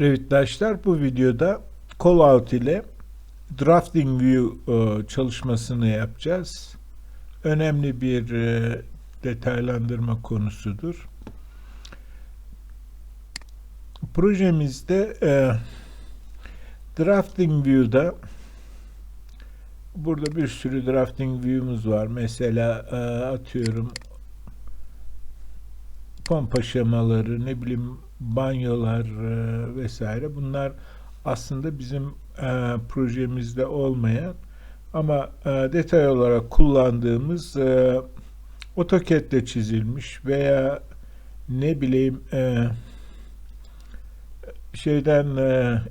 Revitdaşlar bu videoda callout ile drafting view e, çalışmasını yapacağız. Önemli bir e, detaylandırma konusudur. Projemizde e, drafting view'da burada bir sürü drafting view'umuz var. Mesela atıyorum pompa şemaları, ne bileyim banyolar e, vesaire bunlar aslında bizim e, projemizde olmayan ama e, detay olarak kullandığımız e, AutoCAD'de çizilmiş veya ne bileyim e, şeyden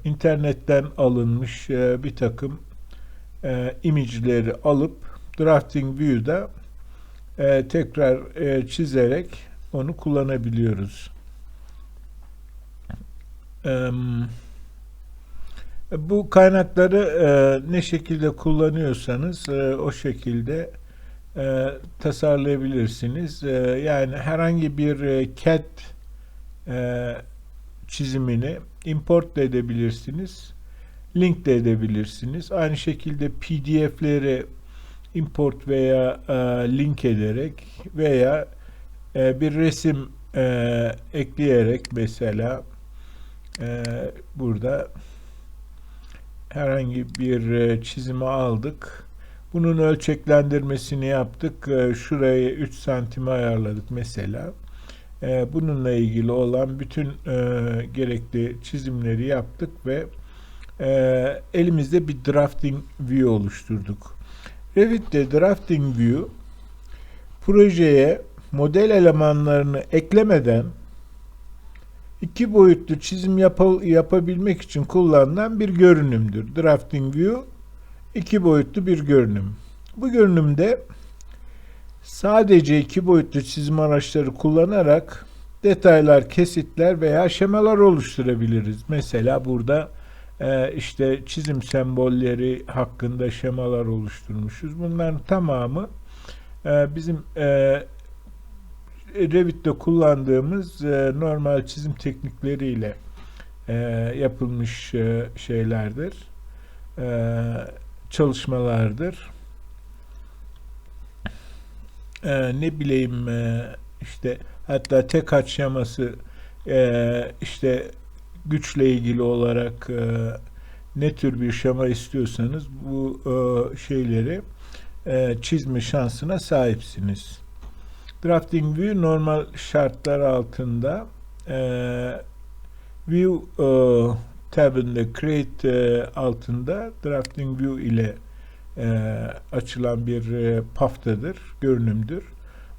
internetten alınmış bir takım imajları alıp drafting view'da e, tekrar e, çizerek onu kullanabiliyoruz. Bu kaynakları e, ne şekilde kullanıyorsanız e, o şekilde e, tasarlayabilirsiniz. Yani herhangi bir CAD çizimini import da edebilirsiniz. Link de edebilirsiniz. Aynı şekilde PDF'leri import veya link ederek veya bir resim ekleyerek mesela e, burada herhangi bir e, çizimi aldık. Bunun ölçeklendirmesini yaptık. E, şurayı 3 santime ayarladık mesela. E, bununla ilgili olan bütün e, gerekli çizimleri yaptık ve e, elimizde bir drafting view oluşturduk. Revit'te drafting view projeye model elemanlarını eklemeden iki boyutlu çizim yapa- yapabilmek için kullanılan bir görünümdür. Drafting View iki boyutlu bir görünüm. Bu görünümde sadece iki boyutlu çizim araçları kullanarak detaylar, kesitler veya şemalar oluşturabiliriz. Mesela burada e, işte çizim sembolleri hakkında şemalar oluşturmuşuz. Bunların tamamı e, bizim e, Revit'te kullandığımız e, normal çizim teknikleriyle e, yapılmış e, şeylerdir. E, çalışmalardır. E, ne bileyim e, işte hatta tek haç şeması e, işte güçle ilgili olarak e, ne tür bir şema istiyorsanız bu e, şeyleri e, çizme şansına sahipsiniz. Drafting View normal şartlar altında e, View e, tabında Create e, altında Drafting View ile e, açılan bir e, paftadır, görünümdür.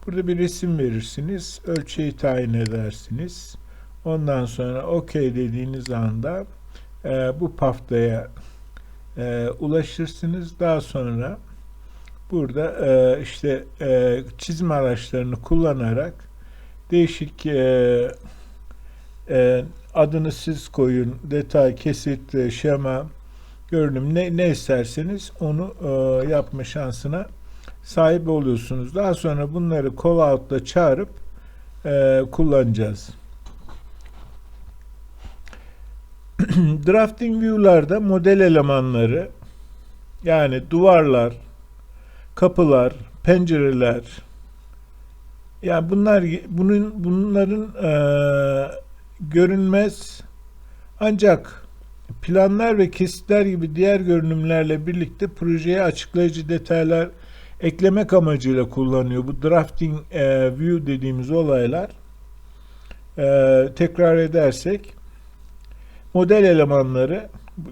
Burada bir resim verirsiniz, ölçeği tayin edersiniz. Ondan sonra OK dediğiniz anda e, bu paftaya e, ulaşırsınız. Daha sonra burada e, işte e, çizim araçlarını kullanarak değişik e, e, adını siz koyun, detay, kesit, e, şema, görünüm ne, ne isterseniz onu e, yapma şansına sahip oluyorsunuz. Daha sonra bunları call out'la çağırıp e, kullanacağız. Drafting view'larda model elemanları yani duvarlar, kapılar, pencereler yani bunlar bunun bunların e, görünmez ancak planlar ve kesitler gibi diğer görünümlerle birlikte projeye açıklayıcı detaylar eklemek amacıyla kullanıyor. Bu drafting e, view dediğimiz olaylar e, tekrar edersek model elemanları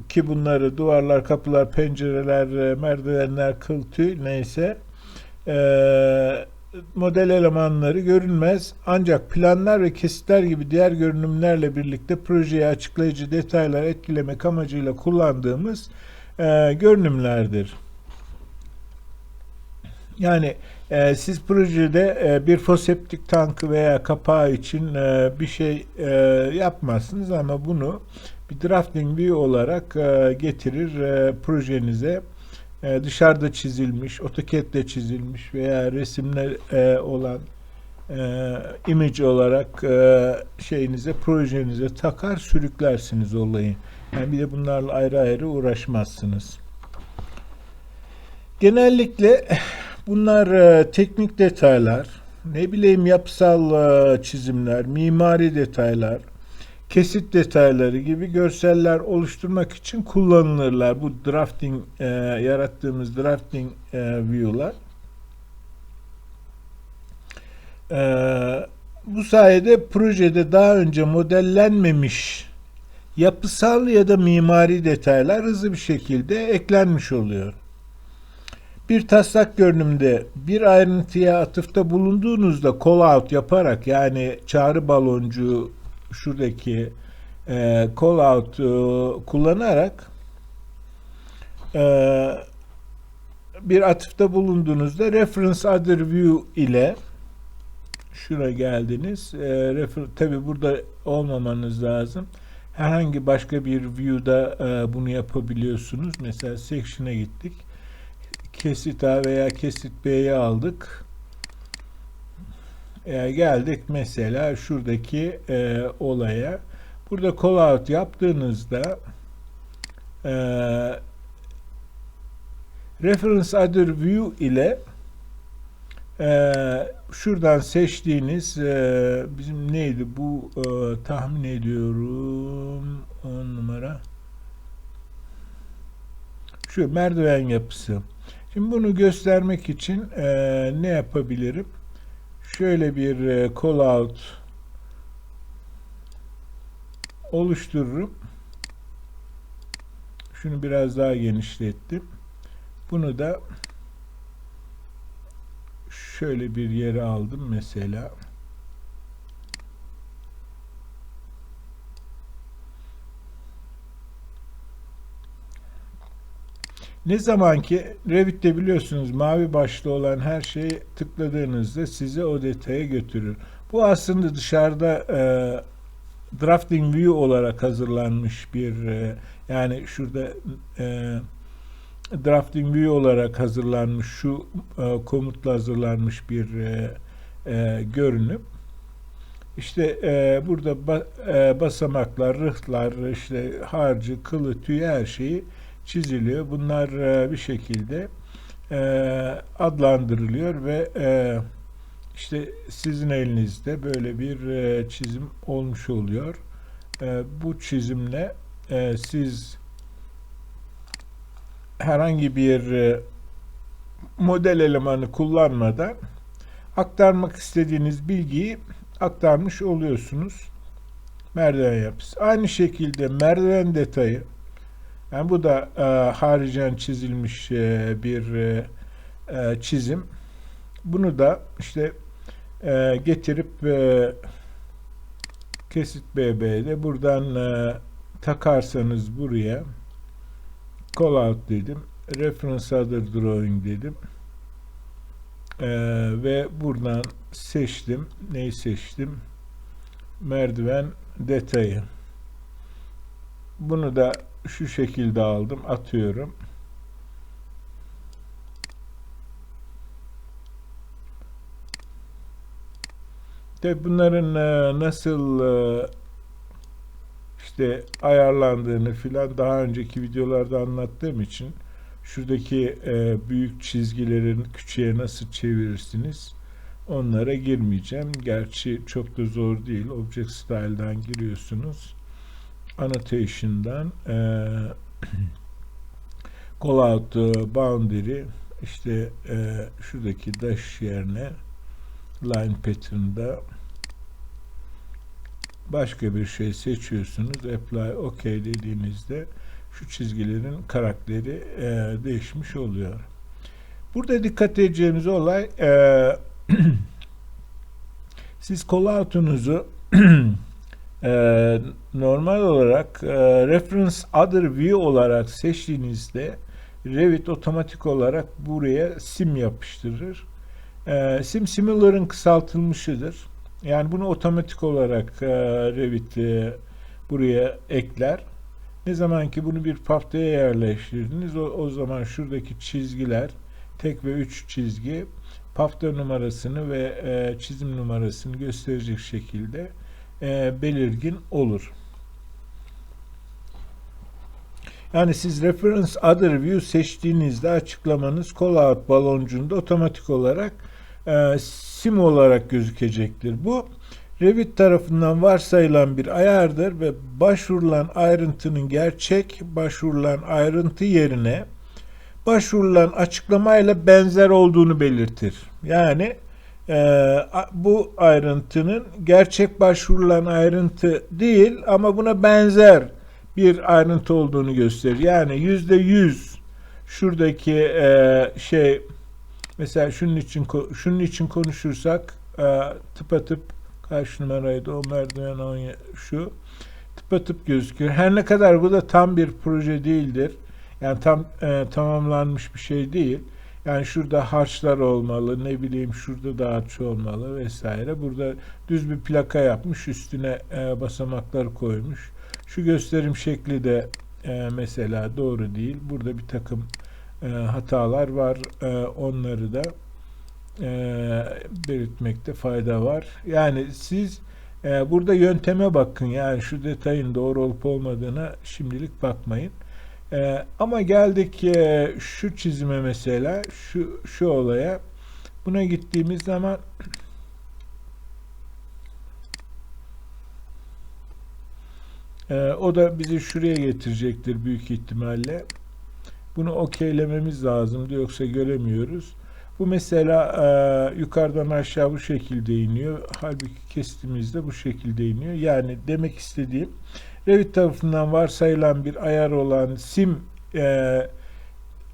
ki bunları duvarlar, kapılar, pencereler, e, merdivenler, kıl tüy neyse e, model elemanları görünmez ancak planlar ve kesitler gibi diğer görünümlerle birlikte projeye açıklayıcı detaylar etkilemek amacıyla kullandığımız e, görünümlerdir. Yani e, siz projede e, bir foseptik tankı veya kapağı için e, bir şey e, yapmazsınız ama bunu bir drafting view olarak e, getirir e, projenize e, dışarıda çizilmiş, AutoCAD'de çizilmiş veya resimler e, olan e, image olarak e, şeyinize projenize takar sürüklersiniz olayı. Yani bir de bunlarla ayrı ayrı uğraşmazsınız. Genellikle bunlar e, teknik detaylar, ne bileyim yapısal e, çizimler, mimari detaylar, kesit detayları gibi görseller oluşturmak için kullanılırlar. Bu drafting e, yarattığımız drafting e, view'lar. E, bu sayede projede daha önce modellenmemiş yapısal ya da mimari detaylar hızlı bir şekilde eklenmiş oluyor. Bir taslak görünümde bir ayrıntıya atıfta bulunduğunuzda call out yaparak yani çağrı baloncuğu şuradaki e, call out e, kullanarak e, bir atıfta bulunduğunuzda reference other view ile şuna geldiniz. E, refer, tabi burada olmamanız lazım. Herhangi başka bir view'da e, bunu yapabiliyorsunuz. Mesela section'a gittik. Kesit A veya kesit B'yi aldık. E, geldik mesela şuradaki e, olaya. Burada call out yaptığınızda e, reference other view ile e, şuradan seçtiğiniz e, bizim neydi bu e, tahmin ediyorum 10 numara. Şu merdiven yapısı. Şimdi bunu göstermek için e, ne yapabilirim şöyle bir e, call out oluştururum şunu biraz daha genişlettim bunu da şöyle bir yere aldım mesela. Ne zaman ki Revit'te biliyorsunuz mavi başlı olan her şeyi tıkladığınızda sizi o detaya götürür. Bu aslında dışarıda e, drafting view olarak hazırlanmış bir e, yani şurada e, drafting view olarak hazırlanmış şu e, komutla hazırlanmış bir e, e, görünüm. İşte e, burada ba, e, basamaklar, rıhtlar, işte harcı, kılı, tüy her şeyi çiziliyor. Bunlar e, bir şekilde e, adlandırılıyor ve e, işte sizin elinizde böyle bir çizim olmuş oluyor. Bu çizimle siz herhangi bir model elemanı kullanmadan aktarmak istediğiniz bilgiyi aktarmış oluyorsunuz. Merdiven yapısı. Aynı şekilde merdiven detayı yani bu da e, haricen çizilmiş e, bir e, e, çizim. Bunu da işte e, getirip e, kesit BB'de buradan e, takarsanız buraya call out dedim. Reference other drawing dedim. Ee, ve buradan seçtim. Neyi seçtim? Merdiven detayı. Bunu da şu şekilde aldım. Atıyorum. Tabi bunların e, nasıl e, işte ayarlandığını filan daha önceki videolarda anlattığım için şuradaki e, büyük çizgilerin küçüğe nasıl çevirirsiniz onlara girmeyeceğim. Gerçi çok da zor değil. Object Style'dan giriyorsunuz. Annotation'dan e, call out boundary işte e, şuradaki dash yerine line pattern'da başka bir şey seçiyorsunuz. Apply OK dediğinizde şu çizgilerin karakteri e, değişmiş oluyor. Burada dikkat edeceğiniz olay e, siz callout'unuzu e, normal olarak e, reference other view olarak seçtiğinizde Revit otomatik olarak buraya sim yapıştırır. E, sim similar'ın kısaltılmışıdır. Yani bunu otomatik olarak e, Revit e, buraya ekler. Ne zaman ki bunu bir paftaya yerleştirdiniz o, o zaman şuradaki çizgiler tek ve üç çizgi pafta numarasını ve e, çizim numarasını gösterecek şekilde e, belirgin olur. Yani siz Reference Other View seçtiğinizde açıklamanız callout baloncuğunda otomatik olarak e, sim olarak gözükecektir. Bu Revit tarafından varsayılan bir ayardır ve başvurulan ayrıntının gerçek başvurulan ayrıntı yerine başvurulan açıklamayla benzer olduğunu belirtir. Yani e, a- bu ayrıntının gerçek başvurulan ayrıntı değil ama buna benzer bir ayrıntı olduğunu gösterir. Yani yüzde yüz şuradaki e, şey mesela şunun için şunun için konuşursak e, tıpatıp kaç numaraydı o merdiven on şu tıpatıp gözüküyor. Her ne kadar bu da tam bir proje değildir. Yani tam e, tamamlanmış bir şey değil. Yani şurada harçlar olmalı, ne bileyim şurada da harç olmalı vesaire. Burada düz bir plaka yapmış, üstüne e, basamaklar koymuş. Şu gösterim şekli de e, mesela doğru değil. Burada bir takım e, hatalar var. E, onları da e, belirtmekte fayda var. Yani siz e, burada yönteme bakın. Yani şu detayın doğru olup olmadığına şimdilik bakmayın. E, ama geldik e, şu çizime mesela, şu şu olaya. Buna gittiğimiz zaman e, o da bizi şuraya getirecektir büyük ihtimalle. Bunu okeylememiz lazımdı yoksa göremiyoruz. Bu mesela e, yukarıdan aşağı bu şekilde iniyor. Halbuki kestiğimizde bu şekilde iniyor. Yani demek istediğim Revit tarafından varsayılan bir ayar olan sim e,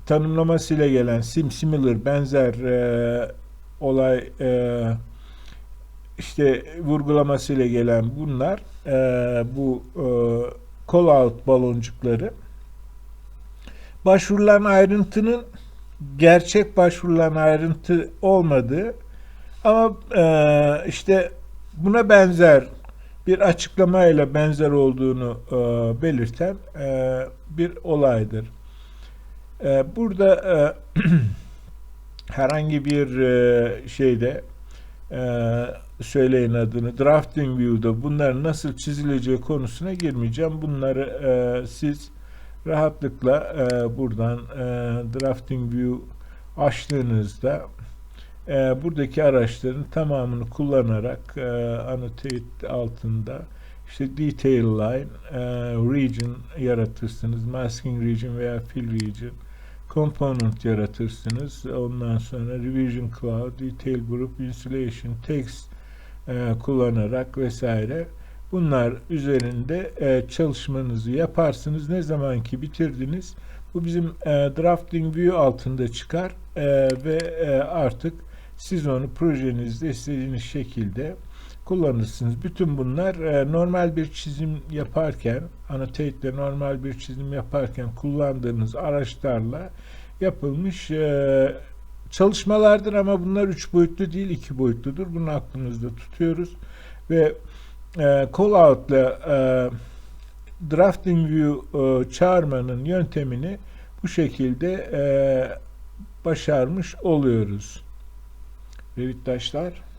tanımlamasıyla gelen sim similar benzer e, olay e, işte vurgulamasıyla gelen bunlar e, bu e, call out baloncukları başvurulan ayrıntının gerçek başvurulan ayrıntı olmadığı ama e, işte buna benzer bir açıklamayla benzer olduğunu e, belirten e, bir olaydır. E, burada e, herhangi bir e, şeyde e, söyleyin adını drafting view'da bunların nasıl çizileceği konusuna girmeyeceğim. Bunları e, siz rahatlıkla e, buradan e, drafting view açtığınızda e, buradaki araçların tamamını kullanarak e, annotate altında işte detail line, e, region yaratırsınız, masking region veya fill region, component yaratırsınız. Ondan sonra revision cloud, detail group, insulation, text e, kullanarak vesaire bunlar üzerinde e, çalışmanızı yaparsınız. Ne zaman ki bitirdiniz bu bizim e, drafting view altında çıkar e, ve e, artık siz onu projenizde istediğiniz şekilde kullanırsınız. Bütün bunlar e, normal bir çizim yaparken, Annotate'de normal bir çizim yaparken kullandığınız araçlarla yapılmış e, çalışmalardır ama bunlar üç boyutlu değil, iki boyutludur. Bunu aklımızda tutuyoruz ve e, call out ile e, drafting view e, çağırmanın yöntemini bu şekilde e, başarmış oluyoruz. Revit taşlar.